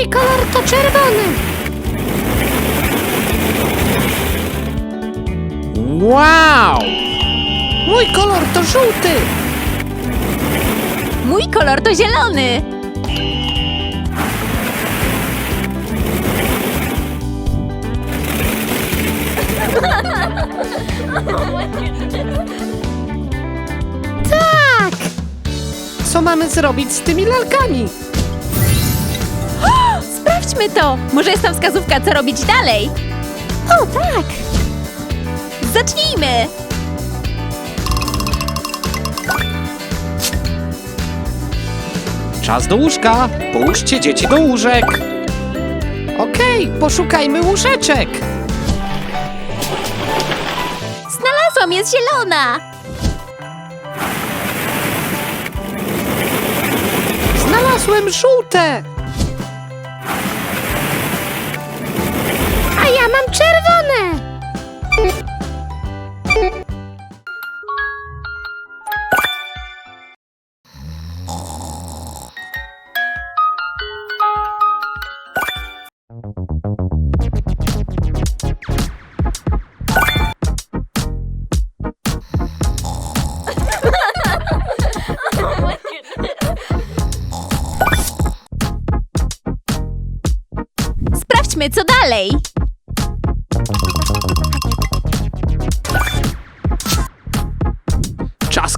Mój kolor to czerwony. Wow! Mój kolor to żółty! Mój kolor to zielony. Tak. Co mamy zrobić z tymi lalkami? Sprawdźmy to. Może jest tam wskazówka, co robić dalej. O, tak. Zacznijmy. Czas do łóżka! Połóżcie dzieci do łóżek! Okej, poszukajmy łóżeczek! Znalazłam, jest zielona. Znalazłem żółte! Mam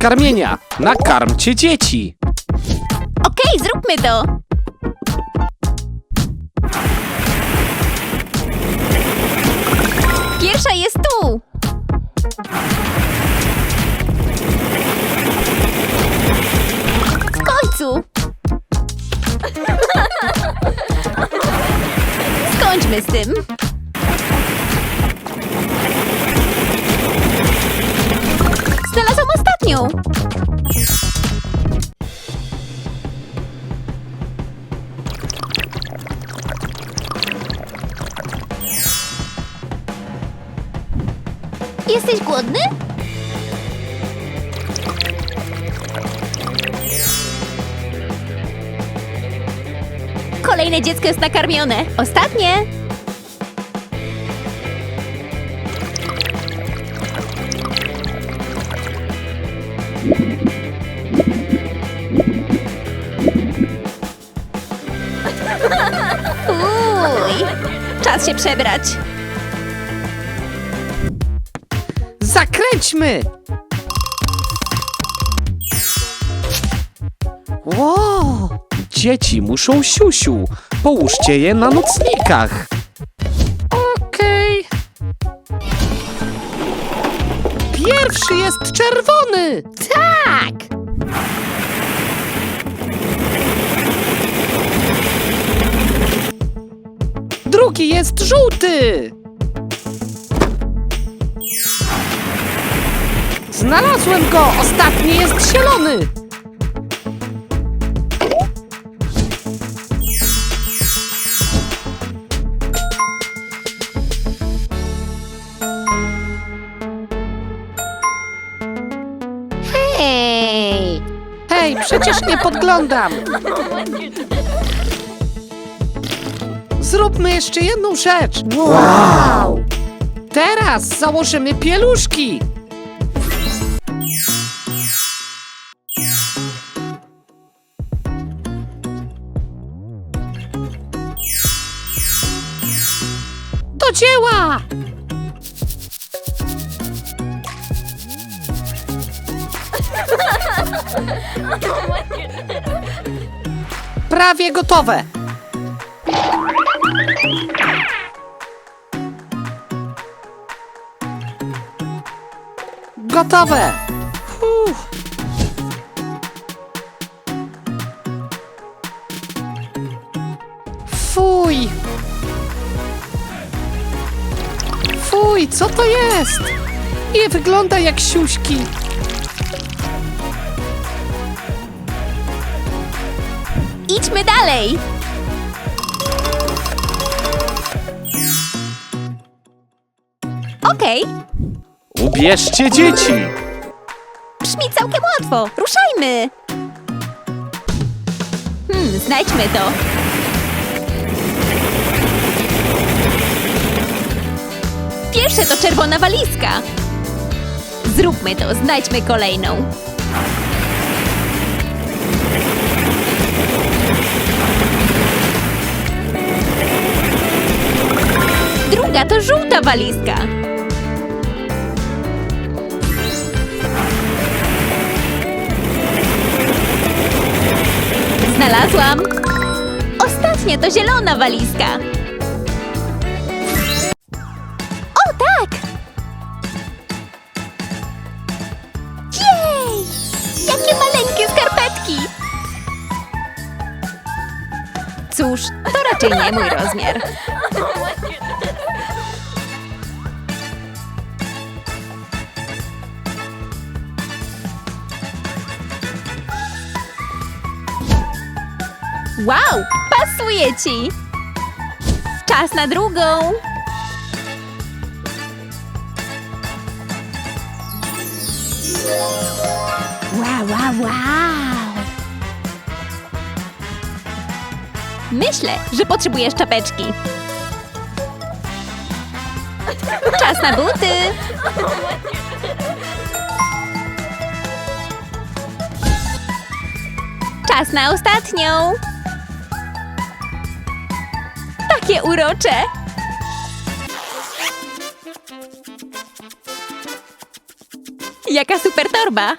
karmienia! Nakarmcie dzieci! Okej, zróbmy to. Pierwsza jest tu. W końcu. Skończmy z tym. Ostatnią. Jesteś głodny? Kolejne dziecko jest nakarmione. Ostatnie. Się przebrać. Zakręćmy! Wow! Dzieci muszą siusiu! Połóżcie je na nocnikach! Okej. Pierwszy jest czerwony! Tak. Drugi jest żółty! Znalazłem go! Ostatni jest zielony! Hej. Hej, przecież nie podglądam! Zróbmy jeszcze jedną rzecz! Wow. Teraz założymy pieluszki! Do dzieła! Prawie gotowe! Gotowe! Uff. Fuj! Fuj, co to jest? Nie wygląda jak siuśki. Idźmy dalej. Okej, Ubierzcie dzieci! Brzmi całkiem łatwo. Ruszajmy! Hmm, znajdźmy to. Pierwsze to czerwona walizka. Zróbmy to, znajdźmy kolejną. Druga to żółta walizka. Znalazłam. Ostatnia to zielona walizka. O tak! Jej! Jakie maleńkie skarpetki! Cóż, to raczej nie mój rozmiar. Wow, pasuje ci! Czas na drugą! Wow, wow, wow! Myślę, że potrzebujesz czapeczki. Czas na buty! Czas na ostatnią! Urocze! Jaka super torba!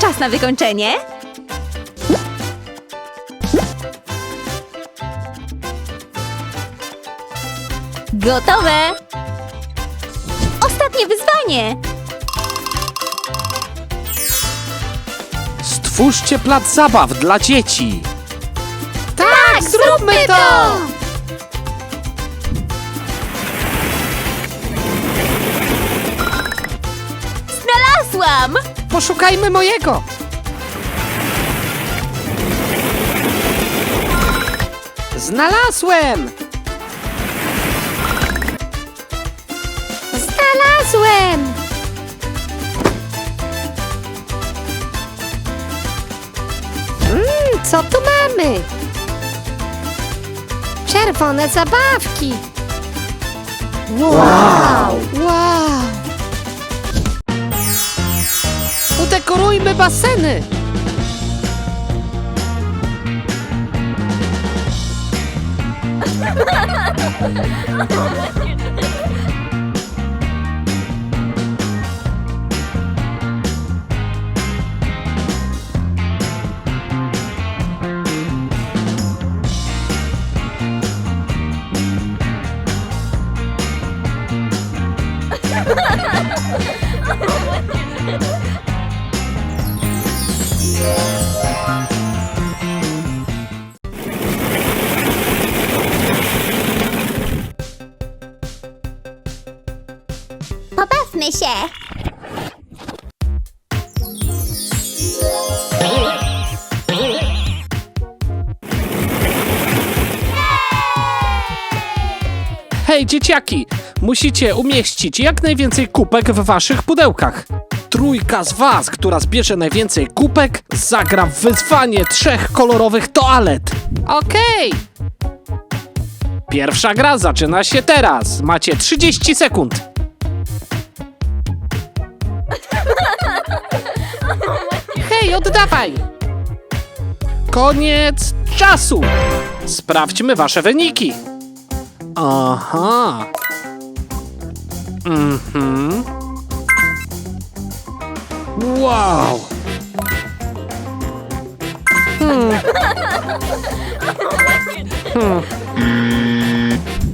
Czas na wykończenie. Gotowe! Ostatnie wyzwanie! Stwórzcie plac zabaw dla dzieci. Zróbmy to! Znalazłam! Poszukajmy mojego. Znalazłem! Znalazłem! Mmm, co tu mamy? Czerwone zabawki. Wow! Wow! Udekorujmy baseny! się! Hej, dzieciaki! Musicie umieścić jak najwięcej kupek w waszych pudełkach. Trójka z was, która zbierze najwięcej kupek, zagra w wyzwanie trzech kolorowych toalet. Okej! Pierwsza gra zaczyna się teraz. Macie 30 sekund. Hej, oddawaj! Koniec czasu! Sprawdźmy wasze wyniki. Aha. Mhm. Wow. Hmm. Hmm.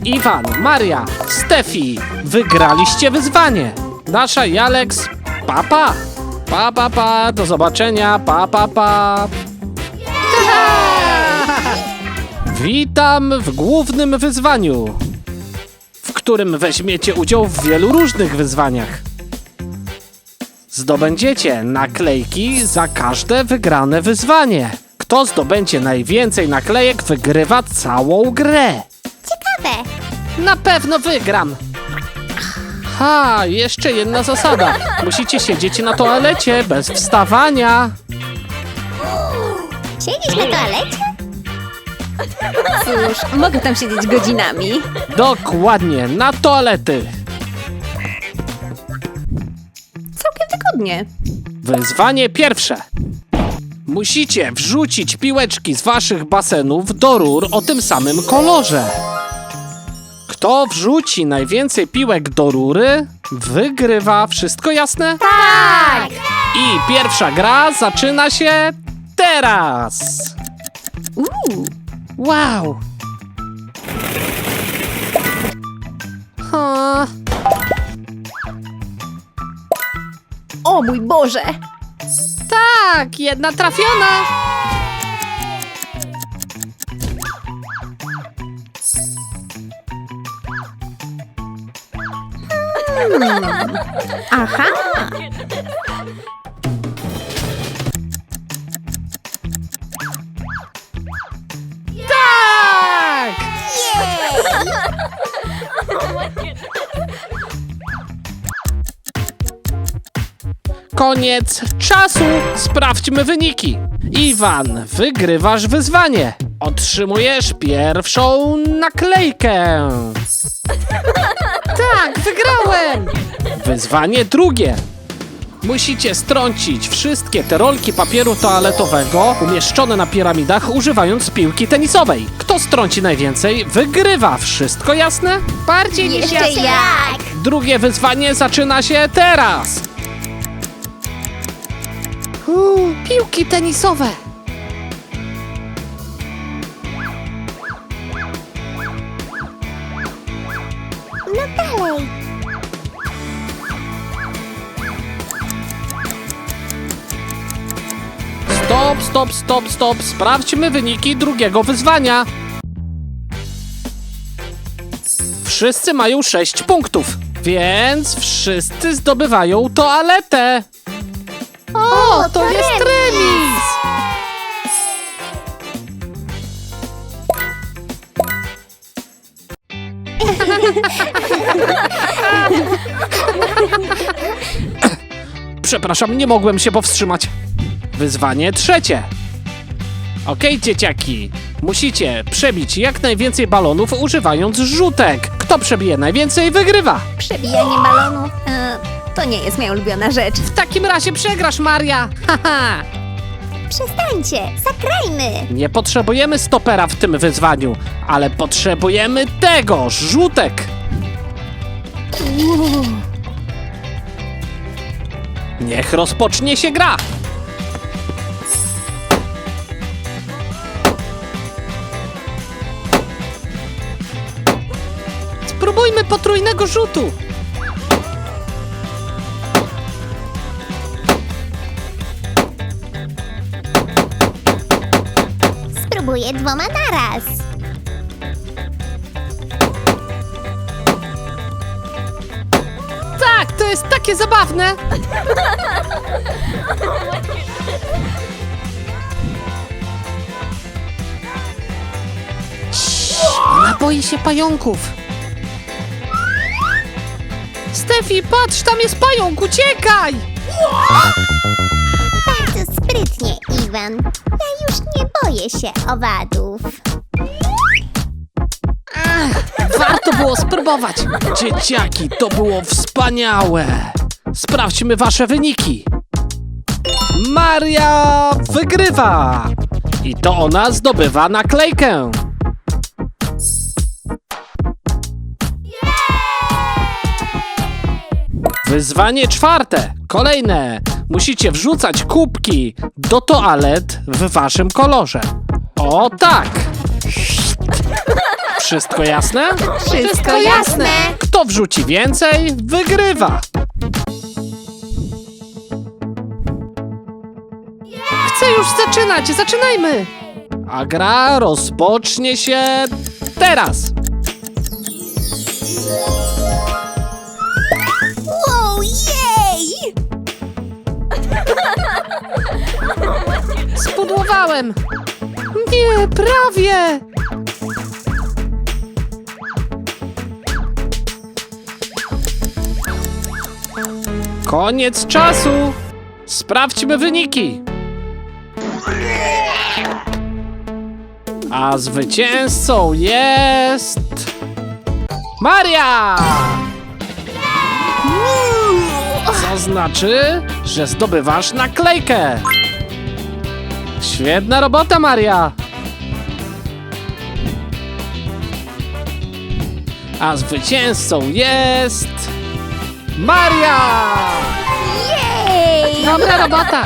Iwan, Maria, Stefi, wygraliście wyzwanie. Dasza i Alex, papa. Pa, pa, pa, do zobaczenia, pa, pa, pa. Witam w głównym wyzwaniu, w którym weźmiecie udział w wielu różnych wyzwaniach. Zdobędziecie naklejki za każde wygrane wyzwanie. Kto zdobędzie najwięcej naklejek, wygrywa całą grę. Ciekawe! Na pewno wygram. Ha, jeszcze jedna zasada. Musicie siedzieć na toalecie bez wstawania. Siedzisz na toalecie? Cóż, mogę tam siedzieć godzinami. Dokładnie, na toalety. Całkiem wygodnie. Wyzwanie pierwsze. Musicie wrzucić piłeczki z waszych basenów do rur o tym samym kolorze. Kto wrzuci najwięcej piłek do rury, wygrywa. Wszystko jasne? Tak! I pierwsza gra zaczyna się teraz. Uuu, Wow. O, o mój Boże! tak, jedna trafiona. Aha! Tak! Koniec czasu. Sprawdźmy wyniki. Iwan, wygrywasz wyzwanie. Otrzymujesz pierwszą naklejkę. Tak, wygrałem! Wyzwanie drugie. Musicie strącić wszystkie te rolki papieru toaletowego umieszczone na piramidach używając piłki tenisowej. Kto strąci najwięcej, wygrywa. Wszystko jasne? Bardziej niż Jeszcze jasne. jak! Drugie wyzwanie zaczyna się teraz. Uuu, piłki tenisowe. Dalej! Stop, stop, stop, stop. Sprawdźmy wyniki drugiego wyzwania. Wszyscy mają 6 punktów, więc wszyscy zdobywają toaletę. O, to jest remis! Przepraszam, nie mogłem się powstrzymać. Wyzwanie trzecie. Okej, dzieciaki. Musicie przebić jak najwięcej balonów używając rzutek. Kto przebije najwięcej, wygrywa. Przebijanie balonów? E, to nie jest moja ulubiona rzecz. W takim razie przegrasz, Maria. Haha. Przestańcie, zagrajmy! Nie potrzebujemy stopera w tym wyzwaniu, ale potrzebujemy tego, rzutek. Niech rozpocznie się gra. Spróbujmy potrójnego rzutu. Spróbuję dwoma naraz. Tak, to jest takie zabawne. Ona boi się pająków. Stefi, patrz, tam jest pająk, uciekaj! Bardzo sprytnie, Iwan. Boję się owadów. Warto było spróbować. Dzieciaki, to było wspaniałe. Sprawdźmy wasze wyniki. Maria wygrywa. I to ona zdobywa naklejkę. Wyzwanie czwarte. Kolejne. Musicie wrzucać kubki do toalet w waszym kolorze. O tak. Wszystko jasne? Wszystko jasne. Kto wrzuci więcej, wygrywa. Chcę już zaczynać, zaczynajmy! A gra rozpocznie się teraz. Spudłowałem! Nie, prawie! Koniec czasu. Sprawdźmy wyniki. A zwycięzcą jest... Maria! Co znaczy, że zdobywasz naklejkę. Świetna robota, Maria! A zwycięzcą jest... Maria! Jej! Dobra robota.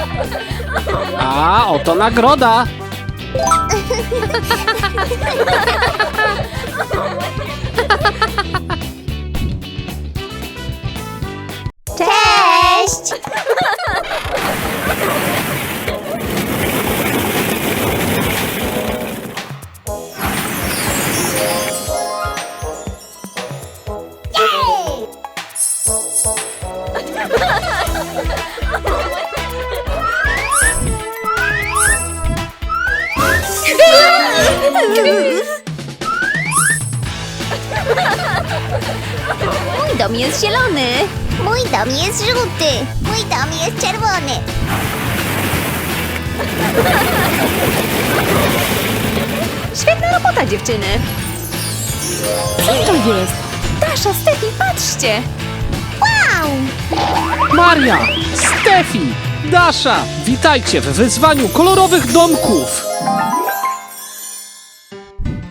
A oto nagroda! Mój dom jest zielony. Mój dom jest żółty. Mój dom jest czerwony. Świetna robota, dziewczyny. Co to jest? Dasza, Stefi, patrzcie! Wow! Maria, Stefi, Dasza, witajcie w wyzwaniu kolorowych domków!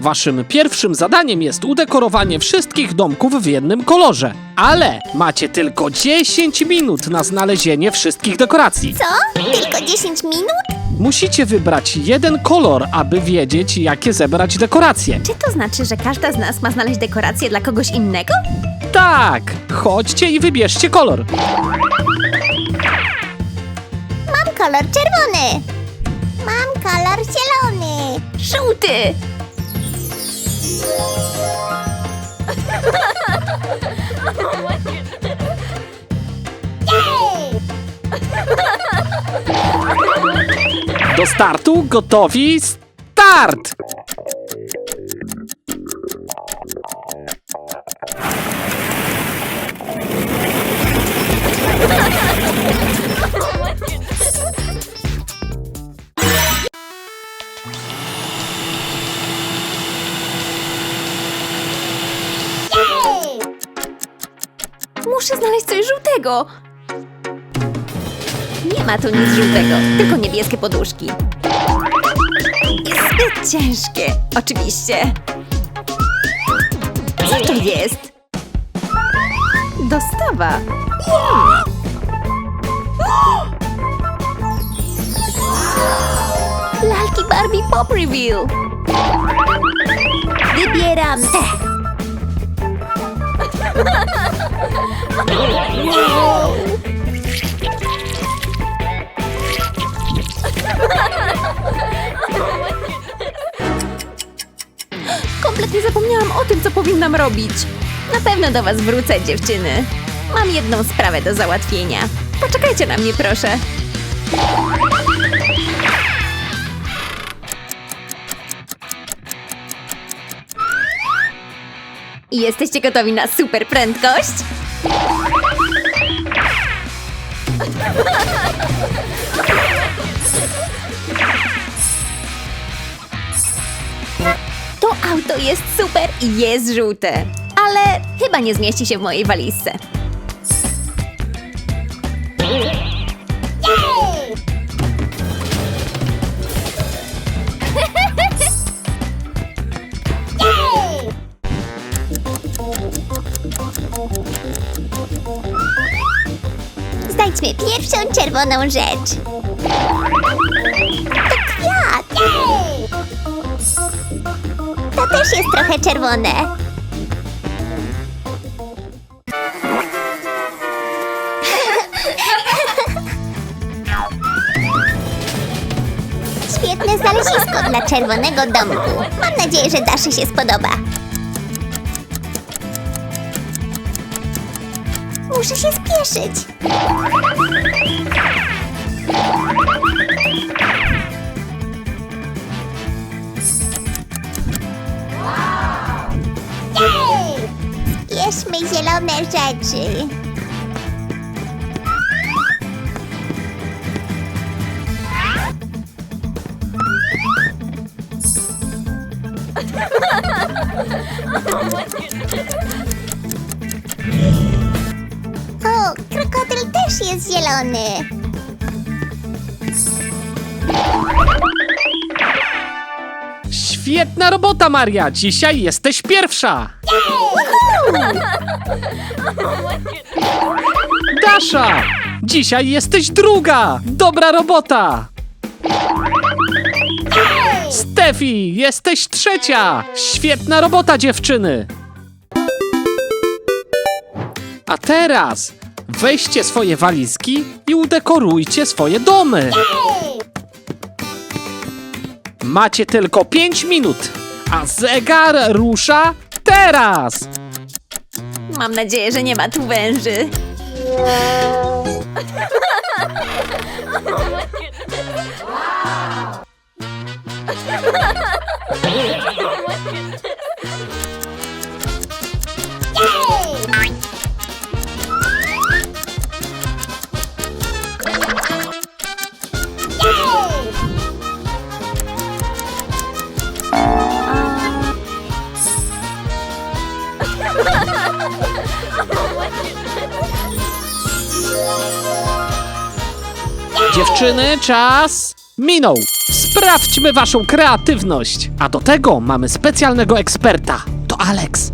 Waszym pierwszym zadaniem jest udekorowanie wszystkich domków w jednym kolorze. Ale macie tylko 10 minut na znalezienie wszystkich dekoracji. Co? Tylko 10 minut? Musicie wybrać jeden kolor, aby wiedzieć, jakie zebrać dekoracje. Czy to znaczy, że każda z nas ma znaleźć dekorację dla kogoś innego? Tak, chodźcie i wybierzcie kolor. Mam kolor czerwony. Mam kolor zielony. Żółty! Do startu gotowi start! Muszę znaleźć coś żółtego. Nie ma tu nic żółtego, tylko niebieskie poduszki. Jest zbyt ciężkie, oczywiście. Co to jest? Dostawa. Lalki Barbie Pop Reveal. Wybieram te. Kompletnie zapomniałam o tym, co powinnam robić. Na pewno do was wrócę, dziewczyny. Mam jedną sprawę do załatwienia. Poczekajcie na mnie, proszę. Jesteście gotowi na super prędkość? To auto jest super i jest żółte. Ale chyba nie zmieści się w mojej walizce. Pierwszą czerwoną rzecz. To kwiat! To też jest trochę czerwone. Świetne znalezisko dla czerwonego domku. Mam nadzieję, że Daszy się spodoba. Się spieszyć. Jej! Bierzmy zielone rzeczy. Świetna robota, Maria! Dzisiaj jesteś pierwsza! Dasza! Dzisiaj jesteś druga! Dobra robota! Stefi, jesteś trzecia! Świetna robota, dziewczyny! A teraz weźcie swoje walizki i udekorujcie swoje domy. Macie tylko 5 minut, a zegar rusza teraz! Mam nadzieję, że nie ma tu węży. Dziewczyny, czas minął. Sprawdźmy waszą kreatywność. A do tego mamy specjalnego eksperta. To Alex.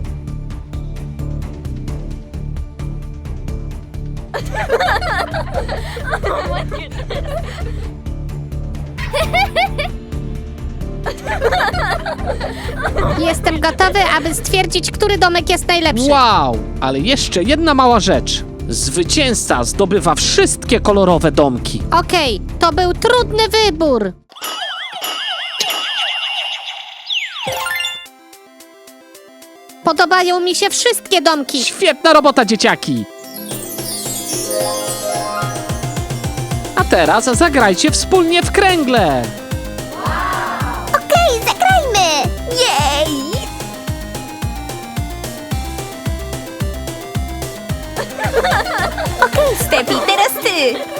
Jestem gotowy, aby stwierdzić, który domek jest najlepszy. Wow, ale jeszcze jedna mała rzecz. Zwycięzca zdobywa wszystkie kolorowe domki. Okej, to był trudny wybór. Podobają mi się wszystkie domki. Świetna robota, dzieciaki! A teraz zagrajcie wspólnie w kręgle. Stefi, teraz ty!